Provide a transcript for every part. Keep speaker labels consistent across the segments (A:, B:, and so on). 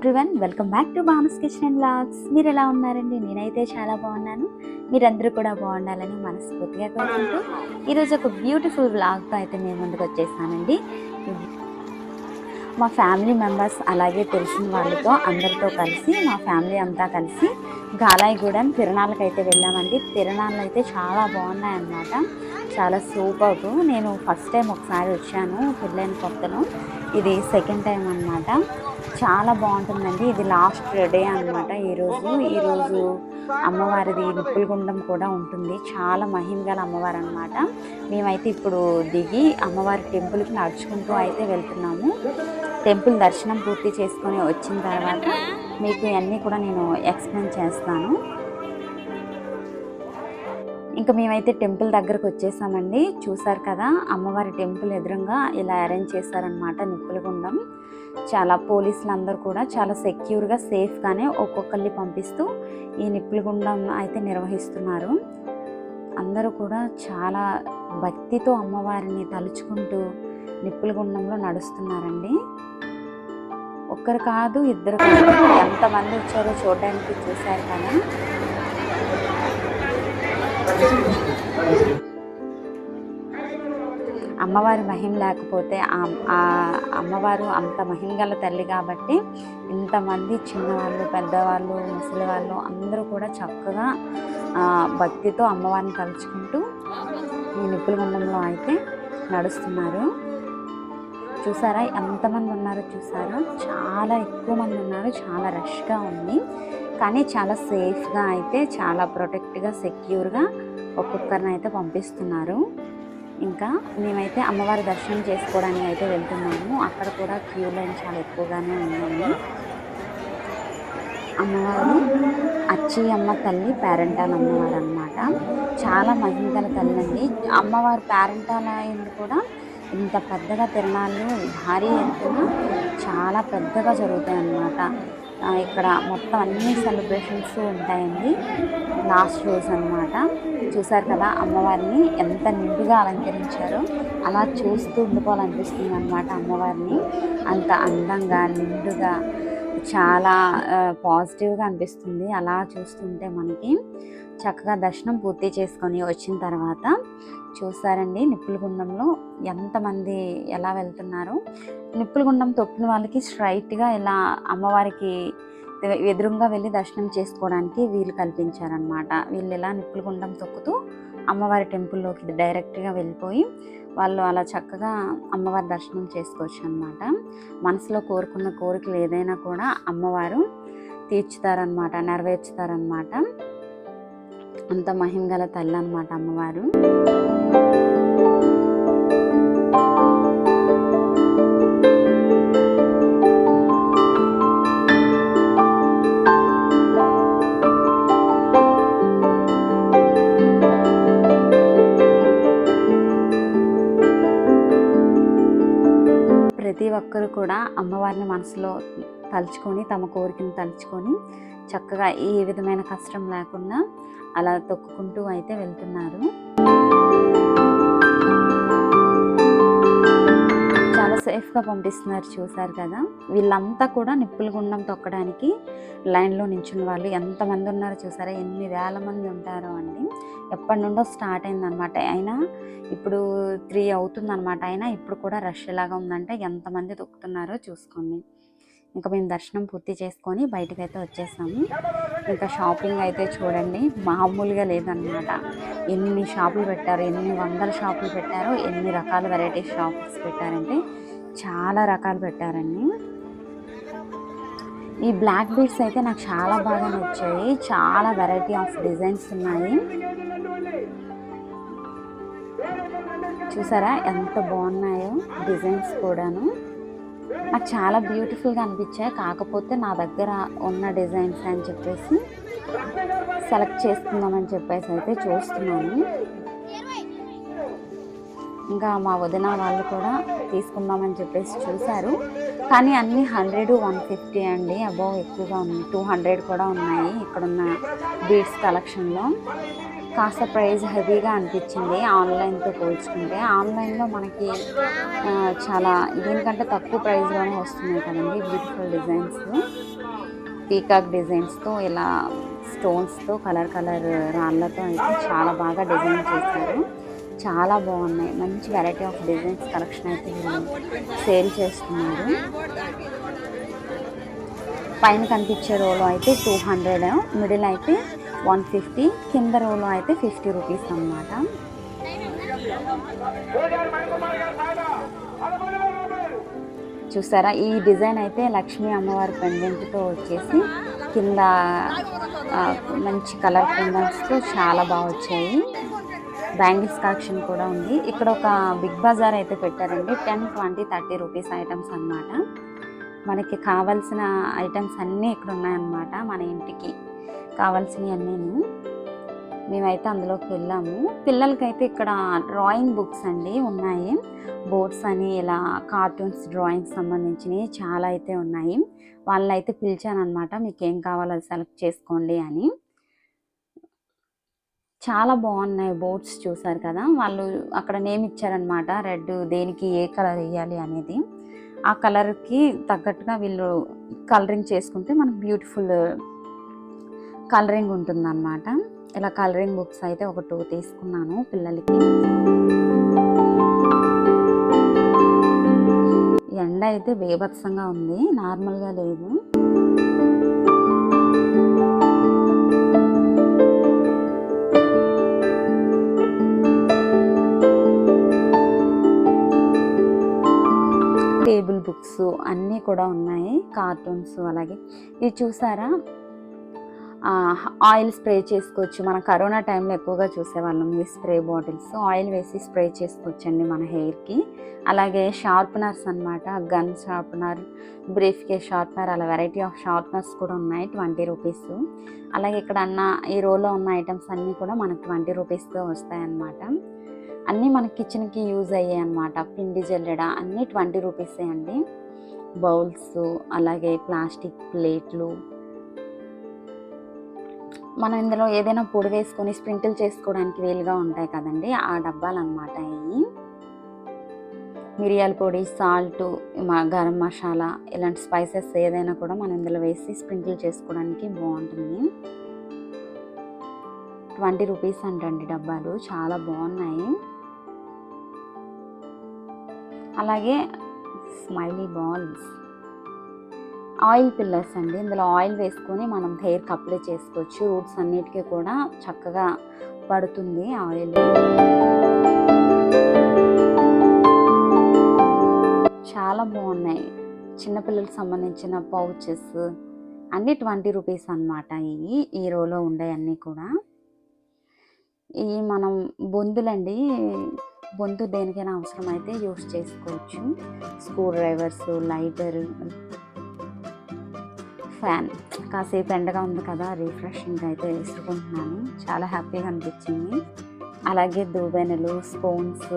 A: Everyone welcome back to Banu's kitchen and vlogs మీరు ఎలా ఉన్నారండి? నేనైతే చాలా బాగున్నాను. మీరందరూ కూడా బాగుండాలని మనస్ఫూర్తిగా కోరుకుంటూ ఈరోజు ఒక బ్యూటిఫుల్ బ్లాగ్తో అయితే మేము ముందుకు వచ్చేసానండి. మా ఫ్యామిలీ మెంబర్స్ అలాగే తెలిసిన వాళ్ళతో అందరితో కలిసి మా ఫ్యామిలీ అంతా కలిసి గాలాయిగూడెం తిరణాలకు అయితే వెళ్ళామండి. తిరణాలు అయితే చాలా బాగున్నాయి అన్నమాట చాలా సూపర్ నేను ఫస్ట్ టైం ఒకసారి వచ్చాను పెళ్ళైన కొత్తలో. ఇది సెకండ్ టైం అన్నమాట. చాలా బాగుంటుందండి. ఇది లాస్ట్ డే అనమాట ఈరోజు ఈరోజు అమ్మవారిది నిప్పుల గుండం కూడా ఉంటుంది. చాలా మహిమ గల అమ్మవారు అనమాట మేమైతే ఇప్పుడు దిగి అమ్మవారి టెంపుల్కి నడుచుకుంటూ అయితే వెళ్తున్నాము. టెంపుల్ దర్శనం పూర్తి చేసుకొని వచ్చిన తర్వాత మీకు ఇవన్నీ కూడా నేను ఎక్స్ప్లెయిన్ చేస్తాను. ఇంకా మేమైతే టెంపుల్ దగ్గరకు వచ్చేసామండి. చూసారు కదా అమ్మవారి టెంపుల్ ఎదురుగా ఇలా అరేంజ్ చేశారనమాట నిప్పులుగుండం. చాలా పోలీసులు అందరూ కూడా చాలా సెక్యూర్గా సేఫ్గానే ఒక్కొక్కరిని పంపిస్తూ ఈ నిప్పులుగుండం అయితే నిర్వహిస్తున్నారు. అందరూ కూడా చాలా భక్తితో అమ్మవారిని తలుచుకుంటూ నిప్పుల గుండంలో నడుస్తున్నారండి. ఒక్కరు కాదు ఇద్దరు కాదు. ఎంతమంది వచ్చారో చూడడానికి చూశారు కదా. అమ్మవారి మహిమ లేకపోతే ఆ- అమ్మవారు అంత మహిమ గల తల్లి కాబట్టి ఇంతమంది చిన్నవాళ్ళు పెద్దవాళ్ళు ముసలి వాళ్ళు అందరూ కూడా చక్కగా భక్తితో అమ్మవారిని తలుచుకుంటూ ఈ నిప్పుల గుండంలో అయితే నడుస్తున్నారు. చూసారా? ఎంతమంది ఉన్నారో చూసారా? చాలా ఎక్కువ మంది ఉన్నారు. చాలా రష్గా ఉంది. కానీ చాలా సేఫ్గా అయితే చాలా ప్రొటెక్ట్గా సెక్యూర్గా ఒక్కొక్కరిని అయితే పంపిస్తున్నారు. ఇంకా మేమైతే అమ్మవారి దర్శనం చేసుకోవడానికి అయితే వెళ్తున్నాము. అక్కడ కూడా క్యూ లైన్ చాలా ఎక్కువగానే ఉన్నాయి అమ్మవారు అచ్చి అమ్మ తల్లి పేరెంటాల అమ్మవారు అనమాట చాలా మహిమగల తల్లి అండి అమ్మవారు పేరెంటాల అయింది కూడా ఇంత పెద్దగా తిరణాలు భారీ ఎత్తున చాలా పెద్దగా జరుగుతాయి అన్నమాట ఇక్కడ మొత్తం అన్ని సెలబ్రేషన్స్ ఉంటాయండి. లాస్ట్ రోజు అన్నమాట. చూసారు కదా అమ్మవారిని ఎంత నిండుగా అలంకరించారో అలా చూస్తూ ఉండిపోవాలనిపిస్తుంది అనమాట అమ్మవారిని. అంత అందంగా నిండుగా చాలా పాజిటివ్గా అనిపిస్తుంది. అలా చూస్తుంటే మనకి చక్కగా దర్శనం పూర్తి చేసుకొని వచ్చిన తర్వాత చూసారండి నిప్పులగుండంలో ఎంతమంది ఎలా వెళ్తున్నారు. నిప్పులగుండం తొక్కిన వాళ్ళకి స్ట్రైట్గా ఇలా అమ్మవారికి ఎదురుగా వెళ్ళి దర్శనం చేసుకోవడానికి వీలు కల్పించారనమాట వీళ్ళు ఇలా నిప్పులగుండం తొక్కుతూ అమ్మవారి టెంపుల్లోకి డైరెక్ట్గా వెళ్ళిపోయి వాళ్ళు అలా చక్కగా అమ్మవారి దర్శనం చేసుకోవచ్చు అనమాట మనసులో కోరుకున్న కోరికలు ఏదైనా కూడా అమ్మవారు తీర్చుతారనమాట నెరవేర్చుతారనమాట అంత మహిమ గల తల్లి అనమాట అమ్మవారు. ప్రతి ఒక్కరు కూడా అమ్మవారిని మనసులో తలుచుకొని తమ కోరికను తలుచుకొని చక్కగా ఏ విధమైన కష్టం లేకుండా అలా తొక్కుకుంటూ అయితే వెళ్తున్నారు. చాలా సేఫ్గా పంపిస్తున్నారు చూసారు కదా. వీళ్ళంతా కూడా నిప్పుల గుండం తొక్కడానికి లైన్లో నించున్న వాళ్ళు ఎంతమంది ఉన్నారో చూసారా? ఎన్ని వేల మంది ఉంటారో అండి. ఎప్పటి నుండో స్టార్ట్ అయిందనమాట అయినా ఇప్పుడు త్రీ అవుతుందన్నమాట. అయినా ఇప్పుడు కూడా రష్ ఎలాగా ఉందంటే ఎంతమంది తొక్కుతున్నారో చూసుకోండి. ఇంకా మేము దర్శనం పూర్తి చేసుకొని బయటకు అయితే వచ్చేసాము. ఇంకా షాపింగ్ అయితే చూడండి మామూలుగా లేదన్నమాట. ఎన్ని షాపులు పెట్టారు ఎన్ని వందల షాపులు పెట్టారో ఎన్ని రకాల వెరైటీ షాప్స్ పెట్టారంటే చాలా రకాలు పెట్టారండి. ఈ బ్లాక్ బీడ్స్ అయితే నాకు చాలా బాగా నచ్చాయి. చాలా వెరైటీ ఆఫ్ డిజైన్స్ ఉన్నాయి. చూసారా ఎంత బాగున్నాయో డిజైన్స్ కూడాను. నాకు చాలా బ్యూటిఫుల్గా అనిపించాయి. కాకపోతే నా దగ్గర ఉన్న డిజైన్స్ అని చెప్పేసి సెలెక్ట్ చేసుకుందామని చెప్పేసి అయితే చూస్తున్నాను. ఇంకా మా వదిన వాళ్ళు కూడా తీసుకుందామని చెప్పేసి చూశారు. కానీ అన్నీ హండ్రెడ్ వన్ ఫిఫ్టీ అండి. అబౌవ్ ఎక్కువగా ఉన్నాయి టూ హండ్రెడ్ కూడా ఉన్నాయి. ఇక్కడున్న బీడ్స్ కలెక్షన్లో కాస్త ప్రైస్ హెవీగా అనిపించింది ఆన్లైన్తో పోల్చుకుంటే. ఆన్లైన్లో మనకి చాలా దీనికంటే తక్కువ ప్రైస్లోనే వస్తున్నాయి కదండి బ్యూటిఫుల్ డిజైన్స్. పీకాక్ డిజైన్స్తో ఇలా స్టోన్స్తో కలర్ కలర్ రాళ్ళతో అయితే చాలా బాగా డిజైన్ చేశారు. చాలా బాగున్నాయి. మంచి వెరైటీ ఆఫ్ డిజైన్స్ కలెక్షన్ అయితే వీళ్ళు సేల్ చేస్తున్నారు. పైన కనిపించే రోలో అయితే టూ హండ్రెడ్ మిడిల్ అయితే వన్ ఫిఫ్టీ కింద రోలో అయితే ఫిఫ్టీ రూపీస్ అన్నమాట. చూసారా ఈ డిజైన్ అయితే లక్ష్మీ అమ్మవారి పెండెంట్తో వచ్చేసి కింద మంచి కలర్ కుందన్స్తో చాలా బాగా వచ్చాయి. బ్యాంగిల్స్ కలెక్షన్ కూడా ఉంది. ఇక్కడ ఒక బిగ్ బజార్ అయితే పెట్టారండి. Ten twenty thirty rupees items అన్నమాట. మనకి కావాల్సిన ఐటమ్స్ అన్నీ ఇక్కడ ఉన్నాయన్నమాట మన ఇంటికి. కావాల్సినవి అన్నీను. మేమైతే అందులోకి వెళ్ళాము. పిల్లలకైతే ఇక్కడ డ్రాయింగ్ బుక్స్ అండి ఉన్నాయి. బోర్డ్స్ అని ఇలా కార్టూన్స్ డ్రాయింగ్స్ సంబంధించినవి చాలా అయితే ఉన్నాయి. వాళ్ళని అయితే పిలిచానమాట మీకు ఏం కావాలో అది సెలెక్ట్ చేసుకోండి అని. చాలా బాగున్నాయి బోర్డ్స్ చూసారు కదా. వాళ్ళు అక్కడ నేమ్ ఇచ్చారనమాట రెడ్ దేనికి ఏ కలర్ వేయాలి అనేది. ఆ కలర్కి తగ్గట్టుగా వీళ్ళు కలరింగ్ చేసుకుంటే మనకు బ్యూటిఫుల్ కలరింగ్ ఉంటుందన్నమాట. ఇలా కలరింగ్ బుక్స్ అయితే ఒక టూ తీసుకున్నాను పిల్లలకి. ఎండ అయితే బేభత్సంగా ఉంది నార్మల్గా లేదు. టేబుల్ బుక్స్ అన్నీ కూడా ఉన్నాయి కార్టూన్స్ అలాగే. ఇది చూసారా? ఆయిల్ స్ప్రే చేసుకోవచ్చు. మన కరోనా టైంలో ఎక్కువగా చూసేవాళ్ళం ఈ స్ప్రే బాటిల్స్. ఆయిల్ వేసి స్ప్రే చేసుకోవచ్చండి మన హెయిర్కి. అలాగే షార్ప్నర్స్ అన్నమాట. Gun sharpener briefcase sharpener అలా వెరైటీ ఆఫ్ షార్ప్నర్స్ కూడా ఉన్నాయి ట్వంటీ రూపీస్. అలాగే ఇక్కడ అన్న ఈ రోలో ఉన్న ఐటమ్స్ అన్నీ కూడా మనకు ట్వంటీ రూపీస్తో వస్తాయన్నమాట. అన్నీ మన కిచెన్కి యూజ్ అయ్యాయి అనమాట పిండి జల్లెడ అన్నీ ట్వంటీ రూపీసే అండి. బౌల్స్ అలాగే ప్లాస్టిక్ ప్లేట్లు మనం ఇందులో ఏదైనా పొడి వేసుకొని స్ప్రింకిల్ చేసుకోవడానికి వీలుగా ఉంటాయి కదండి. ఆ డబ్బాలు అనమాట ఇవి. మిరియాల పొడి సాల్ట్ గరం మసాలా ఇలాంటి స్పైసెస్ ఏదైనా కూడా మనం ఇందులో వేసి స్ప్రింకిల్ చేసుకోవడానికి బాగుంటుంది. ట్వంటీ రూపీస్ అంటండి డబ్బాలు. చాలా బాగున్నాయి. అలాగే స్మైలీ బాల్స్. ఆయిల్ పిల్లర్స్ అండి. ఇందులో ఆయిల్ వేసుకొని మనం హెయిర్కి అప్లై చేసుకోవచ్చు. రూట్స్ అన్నిటికీ కూడా చక్కగా పడుతుంది ఆయిల్. చాలా బాగున్నాయి. చిన్నపిల్లలకు సంబంధించిన పౌచెస్ అన్నీ ట్వంటీ రూపీస్ అన్నమాట ఇవి. ఈ రోలో ఉండే అన్నీ కూడా. ఈ మనం బొందులండి. బొందు దేనికైనా అవసరమైతే యూస్ చేసుకోవచ్చు. Screwdrivers lighter fan. కాసేపు ఎండగా ఉంది కదా రిఫ్రెషింగ్ అయితే వేసుకుంటున్నాను. చాలా హ్యాపీగా అనిపించింది. అలాగే దువ్వెనలు స్పూన్స్.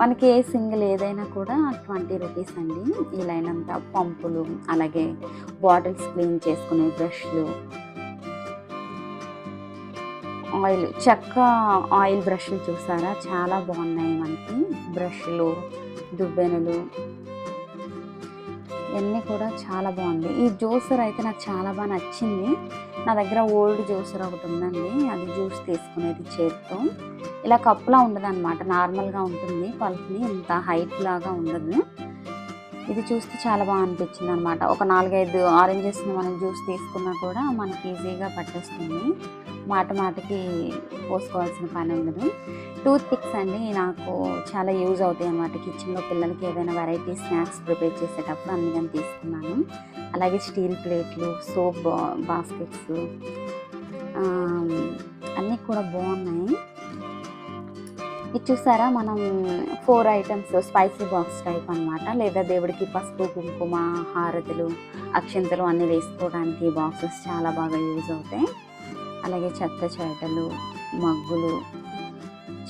A: మనకి ఏ సింగిల్ ఏదైనా కూడా ట్వంటీ రూపీస్ అండి. ఈ లైన్ అంతా పంపులు అలాగే బాటిల్స్ క్లీన్ చేసుకునే బ్రష్లు. ఆయిల్ చెక్క ఆయిల్ బ్రష్లు చూసారా? చాలా బాగున్నాయి మనకి. బ్రష్లు దువ్వెనలు ఇవన్నీ కూడా చాలా బాగుంది. ఈ జ్యూసర్ అయితే నాకు చాలా బాగా నచ్చింది. నా దగ్గర ఓల్డ్ జ్యూసర్ ఒకటి ఉందండి. అది జ్యూస్ తీసుకునేది చేత్తో. ఇలా కప్పులా ఉండదు అనమాట నార్మల్గా ఉంటుంది. పల్ప్ని ఇంత హైట్ లాగా ఉండదు. ఇది చూస్తే చాలా బాగా అనిపించింది అనమాట ఒక నాలుగైదు ఆరెంజెస్ని మనం జ్యూస్ తీసుకున్నా కూడా మనకి ఈజీగా పట్టేస్తుంది. మాట మాటకి పోసుకోవాల్సిన పని ఉండదు. టూత్ పిక్స్ అండి నాకు చాలా యూజ్ అవుతాయి అన్నమాట. కిచెన్లో పిల్లలకి ఏదైనా వెరైటీ స్నాక్స్ ప్రిపేర్ చేసేటప్పుడు అందుకని తీసుకున్నాను. అలాగే స్టీల్ ప్లేట్లు సోప్ బాస్కెట్స్ అన్నీ కూడా బాగున్నాయి. ఇది చూసారా? మనం four items spicy box type అనమాట లేదా దేవుడికి పసుపు కుంకుమ హారతులు అక్షంతలు అన్నీ వేసుకోవడానికి బాక్సెస్ చాలా బాగా యూజ్ అవుతాయి. అలాగే చెత్త చేటలు మగ్గులు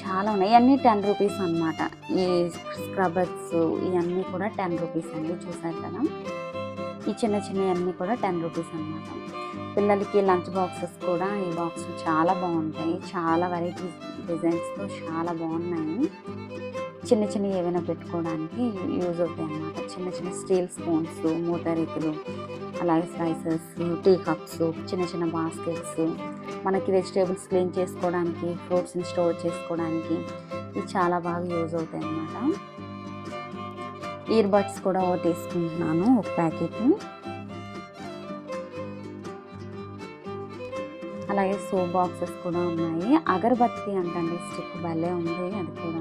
A: చాలా ఉన్నాయి. ఇవన్నీ టెన్ రూపీస్ అన్నమాట. ఈ స్క్రబర్స్ ఇవన్నీ కూడా టెన్ రూపీస్ అండి చూసారు కదా. ఈ చిన్న చిన్నవన్నీ కూడా టెన్ రూపీస్ అన్నమాట. పిల్లలకి లంచ్ బాక్సెస్ కూడా ఈ బాక్స్ చాలా బాగుంటాయి. చాలా వెరైటీ డిజైన్స్తో చాలా బాగున్నాయి. చిన్న చిన్న ఏవైనా పెట్టుకోవడానికి యూజ్ అవుతాయి అన్నమాట. చిన్న చిన్న స్టీల్ స్పూన్స్ మూతరీకులు అలాగే స్లైసెస్ టీ కప్స్ చిన్న చిన్న బాస్కెట్స్ మనకి వెజిటేబుల్స్ క్లీన్ చేసుకోవడానికి ఫ్రూట్స్ని స్టోర్ చేసుకోవడానికి ఇవి చాలా బాగా యూజ్ అవుతాయి అన్నమాట. ఇయర్ బడ్స్ కూడా తీసుకుంటున్నాను ఒక ప్యాకెట్ అలాగే సోప్ బాక్సెస్ కూడా ఉన్నాయి. అగరబత్తి అంటండి స్టిక్ భలే ఉంది అది కూడా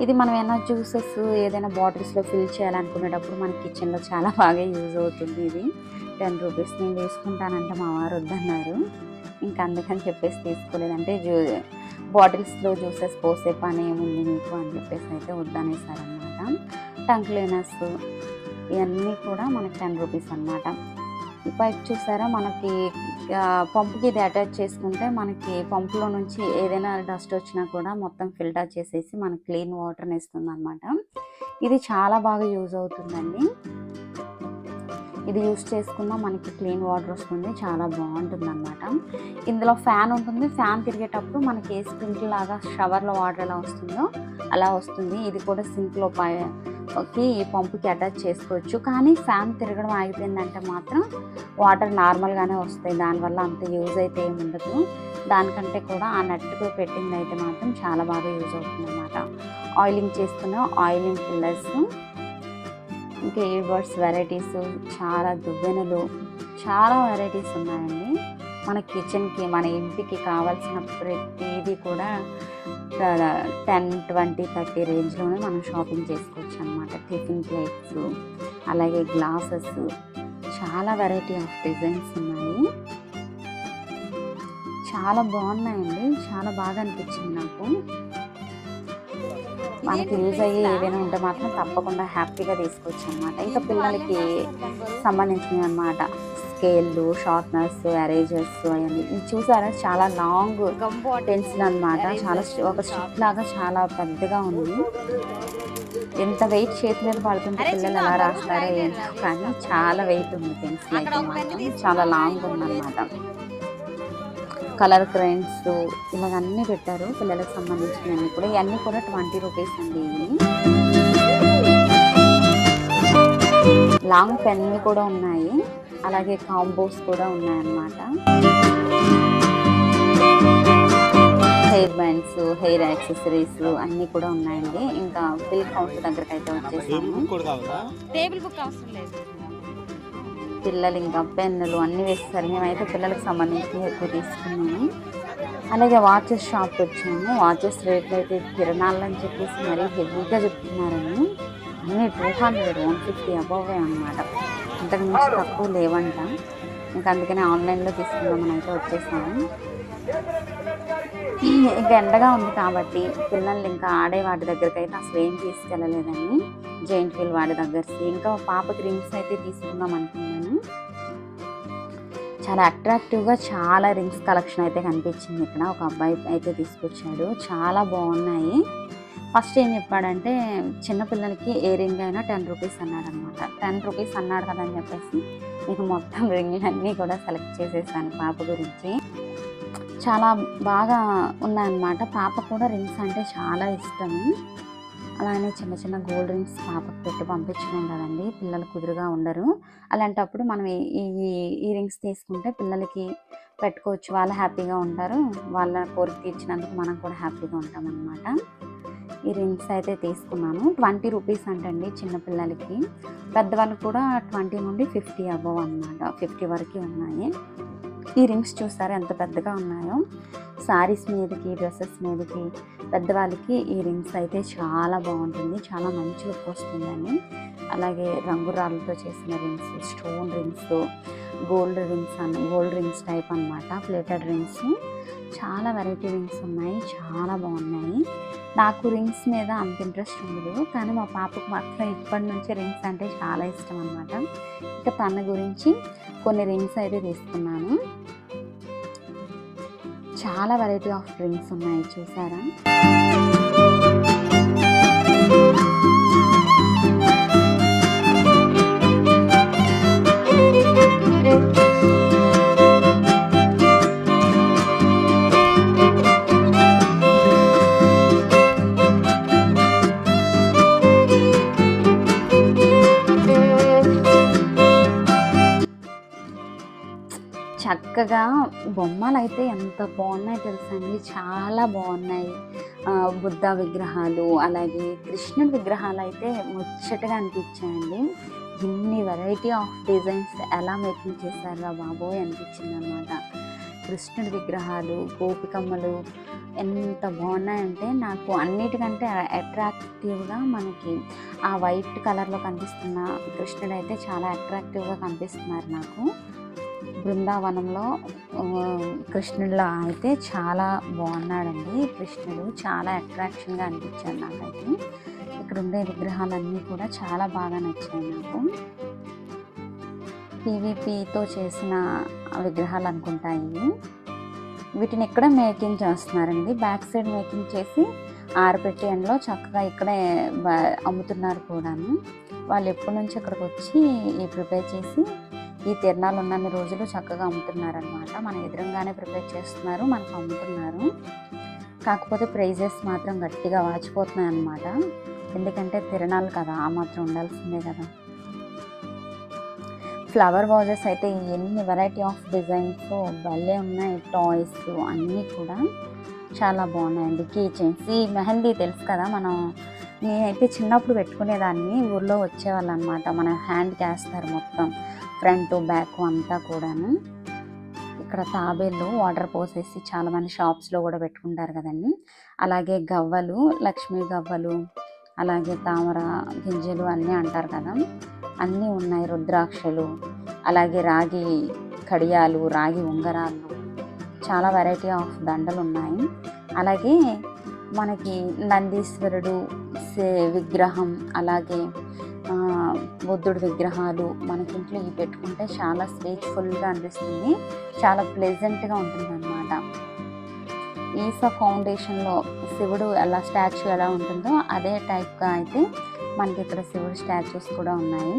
A: ఇది మనం ఏమైనా జ్యూసెస్ ఏదైనా బాటిల్స్లో ఫిల్ చేయాలనుకునేటప్పుడు మన కిచెన్లో చాలా బాగా యూజ్ అవుతుంది ఇది. టెన్ రూపీస్ నేను తీసుకుంటానంటే మా వారు వద్దన్నారు. ఇంకా అందుకని చెప్పేసి తీసుకోలేదంటే జ్యూ బాటిల్స్లో జ్యూసెస్ పోసే పని ఏముంది మీకు అని చెప్పేసి అయితే వద్దనేసారనమాట టంక్ క్లీనర్స్ ఇవన్నీ కూడా మనకి టెన్ రూపీస్ అనమాట పైప్ చూసారా? మనకి ఆ, పంపుకి ఇది అటాచ్ చేసుకుంటే మనకి పంపులో నుంచి ఏదైనా డస్ట్ వచ్చినా కూడా మొత్తం ఫిల్టర్ చేసేసి మనకి క్లీన్ వాటర్ని ఇస్తుంది అనమాట ఇది చాలా బాగా యూజ్ అవుతుందండి. ఇది యూస్ చేసుకున్నా మనకి క్లీన్ వాటర్ వస్తుంది. చాలా బాగుంటుంది అనమాట ఇందులో ఫ్యాన్ ఉంటుంది. ఫ్యాన్ తిరిగేటప్పుడు మనకి ఏ స్ప్రింక్ లాగా షవర్లో వాటర్ ఎలా వస్తుందో అలా వస్తుంది. ఇది కూడా సింక్లో ఓకే ఈ పంపుకి అటాచ్ చేసుకోవచ్చు. కానీ ఫ్యాన్ తిరగడం ఆగిపోయిందంటే మాత్రం వాటర్ నార్మల్గానే వస్తాయి. దానివల్ల అంత యూజ్ అయితే ఏమి ఉండదు. దానికంటే కూడా ఆ నట్టుకు పెట్టింది అయితే మాత్రం చాలా బాగా యూజ్ అవుతుంది అనమాట ఆయిలింగ్ చేసుకున్న ఆయిలింగ్ పిల్లర్స్ ఇంకా ఇయర్ బర్డ్స్ వెరైటీస్ చాలా దువ్వెనలు చాలా వెరైటీస్ ఉన్నాయండి. మన కిచెన్కి మన ఇంటికి కావాల్సిన ప్రతిదీ కూడా టెన్ ట్వంటీ థర్టీ రేంజ్లోనే మనం షాపింగ్ చేసుకోవచ్చు అనమాట టిఫిన్ ప్లేట్స్ అలాగే గ్లాసెస్ చాలా వెరైటీ ఆఫ్ డిజైన్స్ ఉన్నాయి. చాలా బాగున్నాయండి చాలా బాగా అనిపించింది నాకు. మనకి యూజ్ అయ్యి ఏదైనా ఉంటే మాత్రం తప్పకుండా హ్యాపీగా తీసుకోవచ్చు అనమాట ఇంకా పిల్లలకి సంబంధించినవి అనమాట స్కేళ్ళు షార్ప్నర్స్ ఎరేజర్స్ అవన్నీ. ఇది చూసారా? చాలా లాంగ్ పెన్సిల్ అన్నమాట. చాలా ఒక స్టిక్ లాగా చాలా పెద్దగా ఉంది. ఎంత వెయిట్ చేతి మీద పడుతుంటే పిల్లలు ఎలా రాస్తారో ఏంటో. కానీ చాలా వెయిట్ ఉంది పెన్సిల్ అయితే మాత్రం చాలా లాంగ్ ఉందన్నమాట. కలర్ క్రైన్స్ ఇలాగ అన్నీ పెట్టారు. పిల్లలకు సంబంధించినవన్నీ కూడా. ఇవన్నీ కూడా ట్వంటీ రూపీస్ అండి లాంగ్ పెన్లు కూడా ఉన్నాయి. అలాగే కాంబోస్ కూడా ఉన్నాయన్నమాట. హెయిర్ బ్యాండ్స్ హెయిర్ యాక్సెసరీస్ అన్నీ కూడా ఉన్నాయండి. ఇంకా బిల్ కౌంటర్ దగ్గరికి అయితే వచ్చేసాము
B: టేబుల్ బుక్ అవసరం లేదు.
A: పిల్లలు ఇంకా పెన్నులు అన్నీ వేస్తారు మేమైతే పిల్లలకు సంబంధించినవి ఎక్కువ తీసుకున్నాము. అలాగే వాచెస్ షాప్కి వచ్చాము. వాచెస్ రేట్లు అయితే కిరణాలు అని చెప్పేసి మరీ హెవీగా చెప్తున్నారండి. అన్నీ two hundred one fifty above అనమాట ఇంతకు మించి తక్కువ లేవంట. ఇంకా అందుకని ఆన్లైన్లో తీసుకుందామని అయితే వచ్చేసాము. ఎండగా ఉంది కాబట్టి పిల్లల్ని ఇంకా ఆడే వాటి దగ్గరికి అయితే అసలు ఏం తీసుకెళ్ళలేదని జైంట్ వీల్ వాడి దగ్గరికి ఇంకా పాపకి రింగ్స్ అయితే తీసుకుందాం అనుకున్నాను. చాలా అట్రాక్టివ్గా చాలా రింగ్స్ కలెక్షన్ అయితే కనిపించింది ఇక్కడ. ఒక అబ్బాయి అయితే తీసుకొచ్చాడు. చాలా బాగున్నాయి. ఫస్ట్ ఏం చెప్పాడంటే చిన్నపిల్లలకి ఏ రింగ్ అయినా టెన్ రూపీస్ అన్నాడు అనమాట టెన్ రూపీస్ అన్నాడు కదా అని చెప్పేసి మీకు మొత్తం రింగ్లన్నీ కూడా సెలెక్ట్ చేసేసాను పాప గురించి. చాలా బాగా ఉన్నాయన్నమాట. పాప కూడా రింగ్స్ అంటే చాలా ఇష్టం. అలానే చిన్న చిన్న గోల్డ్ రింగ్స్ పాపకు పెట్టి పంపించడం కదండి పిల్లలు కుదురుగా ఉండరు. అలాంటప్పుడు మనం ఈ- ఈ రింగ్స్ తీసుకుంటే పిల్లలకి పెట్టుకోవచ్చు. వాళ్ళు హ్యాపీగా ఉంటారు. వాళ్ళ కోరిక తీర్చినందుకు మనం కూడా హ్యాపీగా ఉంటాం అనమాట ఈ రింగ్స్ అయితే తీసుకున్నాను. ట్వంటీ రూపీస్ అంటండి చిన్నపిల్లలకి పెద్దవాళ్ళకి కూడా ట్వంటీ నుండి ఫిఫ్టీ అబవ్ అనమాట ఫిఫ్టీ వరకు ఉన్నాయి. ఈ రింగ్స్ చూసారా? ఎంత పెద్దగా ఉన్నాయో. సారీస్ మీదకి డ్రెస్సెస్ మీదకి పెద్దవాళ్ళకి ఈ రింగ్స్ అయితే చాలా బాగుంటుంది. చాలా మంచి లుక్ వస్తుందని. అలాగే రంగురాళ్ళతో చేసిన rings stone rings gold rings అన్న గోల్డ్ రింగ్స్ టైప్ అన్నమాట. Plated rings. చాలా వెరైటీ రింగ్స్ ఉన్నాయి. చాలా బాగున్నాయి. నాకు రింగ్స్ మీద అంత ఇంట్రెస్ట్ ఉండదు. కానీ మా పాపకు మాత్రం ఇప్పటి నుంచి రింగ్స్ అంటే చాలా ఇష్టం అనమాట ఇంకా తన గురించి కొన్ని రింగ్స్ అయితే తీసుకున్నాను. చాలా వెరైటీ ఆఫ్ రింగ్స్ ఉన్నాయి చూసారా? అలాగా బొమ్మలు అయితే ఎంత బాగున్నాయి తెలుసా అండి చాలా బాగున్నాయి. బుద్ధ విగ్రహాలు అలాగే కృష్ణుడి విగ్రహాలు అయితే ముచ్చటగా అనిపించాయండి. ఇన్ని వెరైటీ ఆఫ్ డిజైన్స్ ఎలా మేకింగ్ చేశారా బాబోయ్ అనిపించింది అనమాట కృష్ణుడి విగ్రహాలు గోపికమ్మలు ఎంత బాగున్నాయంటే నాకు అన్నిటికంటే అట్రాక్టివ్గా మనకి ఆ వైట్ కలర్లో కనిపిస్తున్న కృష్ణుడు అయితే చాలా అట్రాక్టివ్గా కనిపిస్తున్నారు నాకు. బృందావనంలో ఆ, కృష్ణుడిలో అయితే చాలా బాగున్నాడండి. కృష్ణుడు చాలా అట్రాక్షన్గా అనిపించాడు నాకైతే. ఇక్కడ ఉండే విగ్రహాలన్నీ కూడా చాలా బాగా నచ్చాయి నాకు. పీవీపీతో చేసిన విగ్రహాలు అనుకుంటా ఇవి. వీటిని ఇక్కడ మేకింగ్ చేస్తున్నారండి? బ్యాక్ సైడ్ మేకింగ్ చేసి ఆరపెట్టి ఎండ్లో చక్కగా ఇక్కడే అమ్ముతున్నారు కూడాను. వాళ్ళు ఎప్పటి నుంచి ఇక్కడికి వచ్చి ప్రిపేర్ చేసి ఈ తిరణాలు ఉన్నన్ని రోజులు చక్కగా అమ్ముతున్నారనమాట మన ఎదురుగానే ప్రిపేర్ చేస్తున్నారు మనకు అమ్ముతున్నారు. కాకపోతే ప్రైజెస్ మాత్రం గట్టిగా వాచిపోతున్నాయి అన్నమాట ఎందుకంటే తిరణాలు కదా ఆ మాత్రం ఉండాల్సిందే కదా. ఫ్లవర్ వాజెస్ అయితే ఎన్ని వెరైటీ ఆఫ్ డిజైన్స్ భలే ఉన్నాయి. టాయ్స్ అన్నీ కూడా చాలా బాగున్నాయండి. కీ చైన్స్ ఈ మెహందీ తెలుసు కదా మనం నేనైతే చిన్నప్పుడు పెట్టుకునేదాన్ని. ఊర్లో వచ్చేవాళ్ళు అనమాట మన హ్యాండ్ వేస్తారు మొత్తం. ఫ్రంట్ బ్యాక్ అంతా కూడాను ఇక్కడ తాబేళ్ళు వాటర్ పోసేసి చాలామంది షాప్స్లో కూడా పెట్టుకుంటారు కదండి. అలాగే గవ్వలు లక్ష్మీ గవ్వలు అలాగే తామర గింజలు అన్నీ అంటారు కదా. అన్నీ ఉన్నాయి రుద్రాక్షలు అలాగే రాగి కడియాలు రాగి ఉంగరాలు. చాలా వెరైటీ ఆఫ్ దండలు ఉన్నాయి. అలాగే మనకి నందీశ్వరుడు సే- విగ్రహం అలాగే బుద్ధుడి విగ్రహాలు మనకి ఇంట్లో ఇవి పెట్టుకుంటే చాలా స్పీచ్ఫుల్గా అనిపిస్తుంది. చాలా ప్లెజెంట్గా ఉంటుంది అనమాట ఈసా ఫౌండేషన్లో శివుడు ఎలా స్టాచ్యూ ఎలా ఉంటుందో అదే టైప్గా అయితే మనకి ఇక్కడ శివుడు స్టాచ్యూస్ కూడా ఉన్నాయి.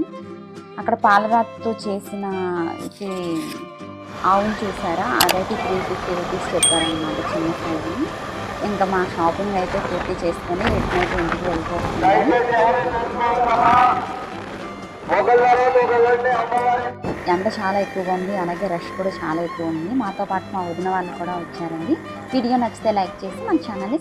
A: అక్కడ పాలరాతితో చేసిన ఇది ఆవును చూసారా? అదైతే త్రీ ఫిఫ్టీ రూపీస్ చెప్పారనమాట చిన్న సైజు. ఇంకా మా షాపింగ్ అయితే పూర్తి చేసుకొని ఎట్లయితే అయితే ఇంటికి వెళ్ళిపోతున్నాము ఎండ చాలా ఎక్కువగా ఉంది అలాగే రష్ కూడా చాలా ఎక్కువ ఉంది. మాతో పాటు మా వదిన వాళ్ళు కూడా వచ్చారండి. వీడియో నచ్చితే లైక్ చేసి మన ఛానల్ని